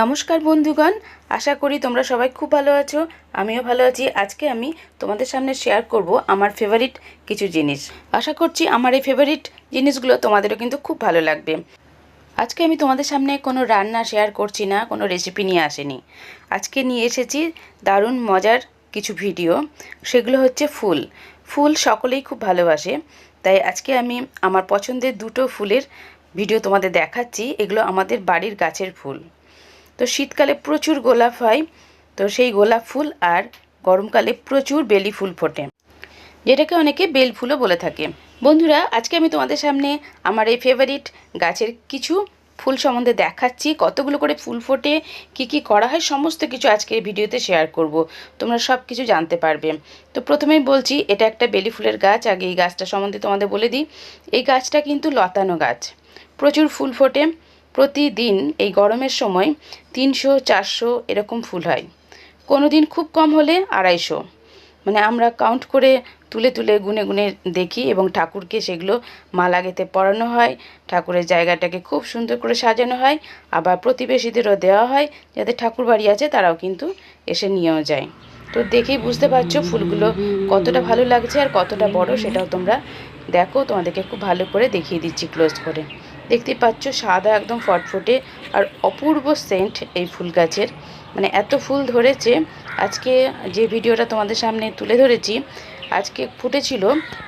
নমস্কার বন্ধুগণ, আশা করি তোমরা সবাই খুব ভালো আছো, আমিও ভালো আছি। আজকে আমি তোমাদের সামনে শেয়ার করব আমার ফেভারিট কিছু জিনিস। আশা করছি আমার এই ফেভারিট জিনিসগুলো তোমাদেরও কিন্তু খুব ভালো লাগবে। আজকে আমি তোমাদের সামনে কোনো রান্না শেয়ার করছি না, কোনো রেসিপি নিয়ে আসেনি। আজকে নিয়ে এসেছি দারুণ মজার কিছু ভিডিও সেগুলো হচ্ছে ফুল। ফুল সকলেই খুব ভালোবাসে, তাই আজকে আমি আমার পছন্দের দুটো ফুলের ভিডিও তোমাদের দেখাচ্ছি, এগুলো আমাদের বাড়ির গাছের ফুল। তো শীতকালে প্রচুর গোলাপ হয়, তো সেই গোলাপ ফুল আর গরমকালে প্রচুর বেলি ফুল ফোটে, যেটাকে অনেকে বেল ফুলও বলে থাকে। বন্ধুরা, আজকে আমি তোমাদের সামনে আমার এই ফেভারিট গাছের কিছু ফুল সম্বন্ধে দেখাচ্ছি, কতগুলো করে ফুল ফোটে, কি কি করা হয়, সমস্ত কিছু আজকের ভিডিওতে শেয়ার করব। তোমরা সব কিছু জানতে পারবে। তো প্রথমেই বলছি, এটা একটা বেলি ফুলের গাছ, আগে এই গাছটা সম্বন্ধে তোমাদের বলে দিই। এই গাছটা কিন্তু লতানো গাছ। প্রচুর ফুল ফোটে প্রতিদিন এই গরমের সময় তিনশো, চারশো এরকম ফুল হয়। কোনো দিন খুব কম হলে আড়াইশো। মানে আমরা কাউন্ট করে তুলে তুলে গুনে গুনে দেখি এবং ঠাকুরকে সেগুলো মালা গেতে পরানো হয়, ঠাকুরের জায়গাটাকে খুব সুন্দর করে সাজানো হয়, আবার প্রতিবেশীদেরও দেওয়া হয় যাদের ঠাকুর বাড়ি আছে তারাও কিন্তু এসে নিয়েও যায়। তো দেখেই বুঝতে পারছ ফুলগুলো কতটা ভালো লাগছে আর কতটা বড় সেটাও তোমরা দেখো। তোমাদেরকে খুব ভালো করে দেখিয়ে দিচ্ছি ক্লোজ করে। দেখতে পাচ্ছ, সাদা একদম ফটফটে আর অপূর্ব সেন্ট এই ফুল গাছের। মানে এত ফুল ধরেছে। আজকে যে ভিডিওটা তোমাদের সামনে তুলে ধরেছি, আজকে ফুটেছিল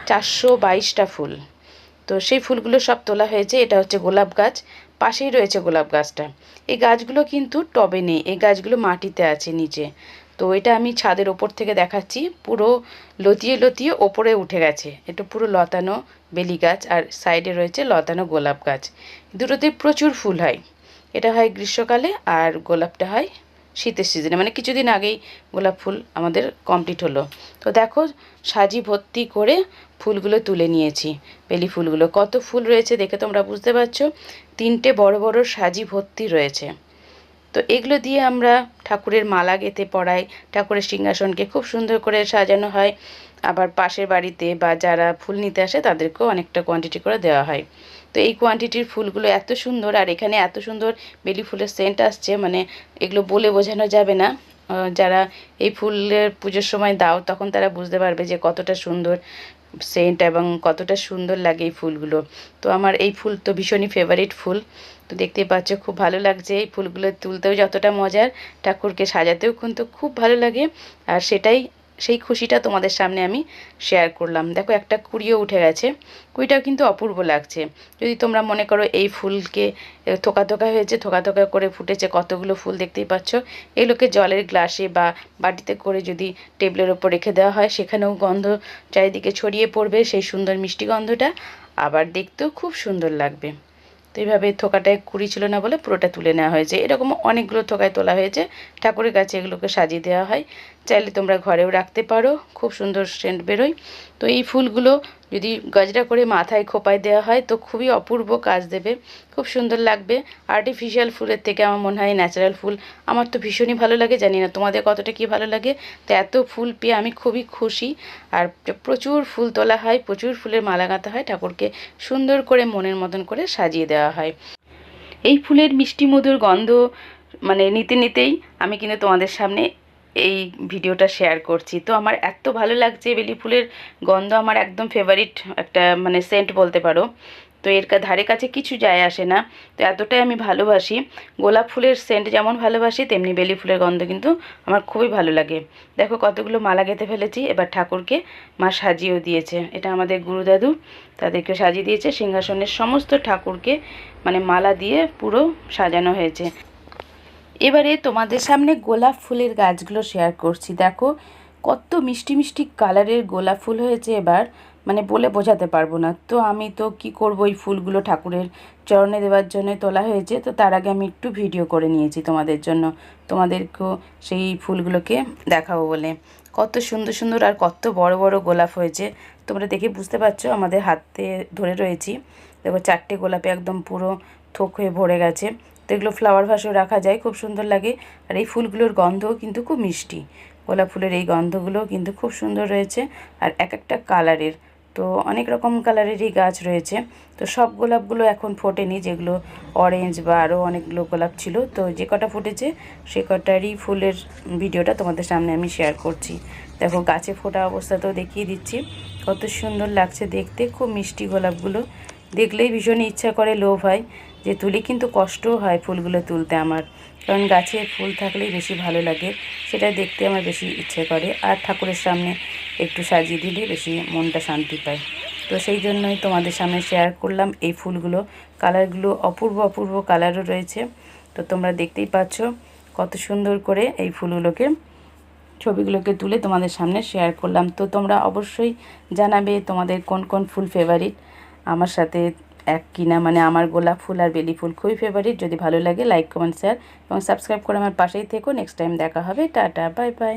চারশো বাইশটা ফুল। তো সেই ফুলগুলো সব তোলা হয়েছে। এটা হচ্ছে গোলাপ গাছ। পাশেই রয়েছে গোলাপ গাছটা। এই গাছগুলো কিন্তু টবে নেই। এই গাছগুলো মাটিতে আছে নিচে। তো এটা আমি ছাদের ওপর থেকে দেখাচ্ছি। পুরো লতিয়ে লতিয়ে ওপরে উঠে গেছে। এটা পুরো লতানো বেলি গাছ আর সাইডে রয়েছে লতানো গোলাপ গাছ। দুটোতে প্রচুর ফুল হয়। এটা হয় গ্রীষ্মকালে আর গোলাপটা হয় শীতের সিজনে মানে কিছুদিন আগেই গোলাপ ফুল আমাদের কমপ্লিট হলো। তো দেখো, সাজি ভর্তি করে ফুলগুলো তুলে নিয়েছি, বেলি ফুলগুলো। কত ফুল রয়েছে দেখে তোমরা বুঝতে পারছ? তিনটে বড় বড় সাজি ভর্তি রয়েছে। তো এগুলো দিয়ে আমরা ঠাকুরের মালা গেঁথে পড়াই, ঠাকুরের সিংহাসনকে খুব সুন্দর করে সাজানো হয়। আবার পাশের বাড়িতে বা যারা ফুল নিতে আসে তাদেরকেও অনেকটা কোয়ান্টিটি করে দেওয়া হয়। তো এই কোয়ান্টিটির ফুলগুলো এত সুন্দর আর এখানে এত সুন্দর বেলি ফুলের সেন্ট আসছে মানে এগুলো বলে বোঝানো যাবে না। যারা এই ফুলের পুজোর সময় দাও তখন তারা বুঝতে পারবে যে কতটা সুন্দর। সেন্ট এবং কতটা সুন্দর লাগে এই ফুলগুলো। তো আমার এই ফুল তো ভীষণই ফেভারিট ফুল। তো দেখতে পাচ্ছ, খুব ভালো লাগছে এই ফুলগুলো তুলতেও যতটা মজার। ঠাকুরকে সাজাতেও কিন্তু খুব ভালো লাগে। আর সেটাই সেই খুশিটা তোমাদের সামনে আমি শেয়ার করলাম। দেখো, একটা কুড়িও উঠে গেছে। কুড়িটাও কিন্তু অপূর্ব লাগছে। যদি তোমরা মনে করো এই ফুলকে থোকা থোকা হয়েছে, থোকা থোকা করে ফুটেছে, কতগুলো ফুল দেখতেই পাচ্ছ। এগুলোকে জলের গ্লাসে বা বাটিতে করে যদি টেবিলের ওপর রেখে দেওয়া হয়, সেখানেও গন্ধ চারিদিকে ছড়িয়ে পড়বে সেই সুন্দর মিষ্টি গন্ধটা। আবার দেখতেও খুব সুন্দর লাগবে। তো এইভাবে থোকাটায় কুড়ি ছিল না বলে পুরোটা তুলে নেওয়া হয়েছে। এরকম অনেকগুলো থোকায় তোলা হয়েছে। ঠাকুরের কাছে এগুলোকে সাজিয়ে দেওয়া হয়। চাইলে তোমরা ঘরেও রাখতে পারো। খুব সুন্দর সেন্ট বেরোয়। তো এই ফুলগুলো যদি গজরা করে মাথায় খোপায় দেওয়া হয়, তো খুবই অপূর্ব কাজ দেবে। খুব সুন্দর লাগবে। আর্টিফিশিয়াল ফুলের থেকে আমার মনে হয় ন্যাচারাল ফুল আমার তো ভীষণই ভালো লাগে। জানি না তোমাদের কতটা কি ভালো লাগে। তো এত ফুল পেয়ে আমি খুবই খুশি। আর প্রচুর ফুল তোলা হয়, প্রচুর ফুলের মালা গাঁথা হয়, ঠাকুরকে সুন্দর করে মনের মতন করে সাজিয়ে দেওয়া হয়। এই ফুলের মিষ্টি মধুর গন্ধ মানে নিতে নিতেই আমি কিন্তু তোমাদের সামনে এই ভিডিওটা শেয়ার করছি। তো আমার এত ভালো লাগছে, বেলি ফুলের গন্ধ আমার একদম ফেভারিট একটা মানে সেন্ট বলতে পারো। তো এর ধারে কাছে কিছু যায় আসে না। তো এতটাই আমি ভালোবাসি। গোলাপ ফুলের সেন্ট যেমন ভালোবাসি, তেমনি বেলি ফুলের গন্ধ কিন্তু আমার খুবই ভালো লাগে। দেখো কতগুলো মালা গেঁথে ফেলেছি, এবার ঠাকুরকে মা সাজিয়েও দিয়েছে। এটা আমাদের গুরুদাদু তাদেরকে সাজিয়ে দিয়েছে। সিংহাসনের সমস্ত ঠাকুরকে মানে মালা দিয়ে পুরো সাজানো হয়েছে। এবারে তোমাদের সামনে গোলাপ ফুলের গাছগুলো শেয়ার করছি। দেখো, কত মিষ্টি মিষ্টি কালারের গোলাপ ফুল হয়েছে এবার। মানে বলে বোঝাতে পারব না। তো আমি তো কি করব, এই ফুলগুলো ঠাকুরের চরণে দেওয়ার জন্য তোলা হয়েছে। তো তার আগে আমি একটু ভিডিও করে নিয়েছি তোমাদের জন্য। তোমাদেরকেও সেই ফুলগুলোকে দেখাবো বলে। কত সুন্দর সুন্দর আর কত বড় বড় গোলাপ হয়েছে। তোমরা দেখে বুঝতে পারছ, আমাদের হাতে ধরে রয়েছি। দেখো, চারটে গোলাপে একদম পুরো থোক হয়ে ভরে গেছে। তো এগুলো ফ্লাওয়ার ভাসেও রাখা যায়, খুব সুন্দর লাগে। আর এই ফুলগুলোর গন্ধও কিন্তু খুব মিষ্টি। গোলাপ ফুলের এই গন্ধগুলো কিন্তু খুব সুন্দর রয়েছে। আর এক একটা কালারের তো অনেক রকম কালারেরই গাছ রয়েছে। তো সব গোলাপগুলো এখন ফোটেনি, যেগুলো অরেঞ্জ বা আরও অনেকগুলো গোলাপ ছিল। তো যে কটা ফুটেছে, সে কটারই ফুলের ভিডিওটা তোমাদের সামনে আমি শেয়ার করছি। দেখো, গাছে ফোটা অবস্থাতেও দেখিয়ে দিচ্ছি। কত সুন্দর লাগছে দেখতে, খুব মিষ্টি গোলাপগুলো। দেখলেই ভীষণ ইচ্ছা করে লোভ হয় যে তুলি কিন্তু কষ্টও হয় ফুলগুলো তুলতে আমার। কারণ গাছে ফুল থাকলেই বেশি ভালো লাগে, সেটা দেখতে আমার বেশি ইচ্ছে করে। আর ঠাকুরের সামনে একটু সাজিয়ে দিলে বেশি মনটা শান্তি পায়। তো সেই জন্যই তোমাদের সামনে শেয়ার করলাম এই ফুলগুলো। কালারগুলো অপূর্ব অপূর্ব কালারও রয়েছে। তো তোমরা দেখতেই পাচ্ছ কত সুন্দর করে এই ফুলগুলোকে, ছবিগুলোকে তুলে তোমাদের সামনে শেয়ার করলাম। তো তোমরা অবশ্যই জানাবে তোমাদের কোন কোন ফুল ফেভারিট আমার সাথে এক কিনা মানে আমার গোলাপ ফুল আর বেলি ফুল খুবই ফেভারিট যদি ভালো লাগে লাইক কমেন্ট শেয়ার এবং সাবস্ক্রাইব করে আমার পাশেই থেকো। নেক্সট টাইম দেখা হবে। Tata bye bye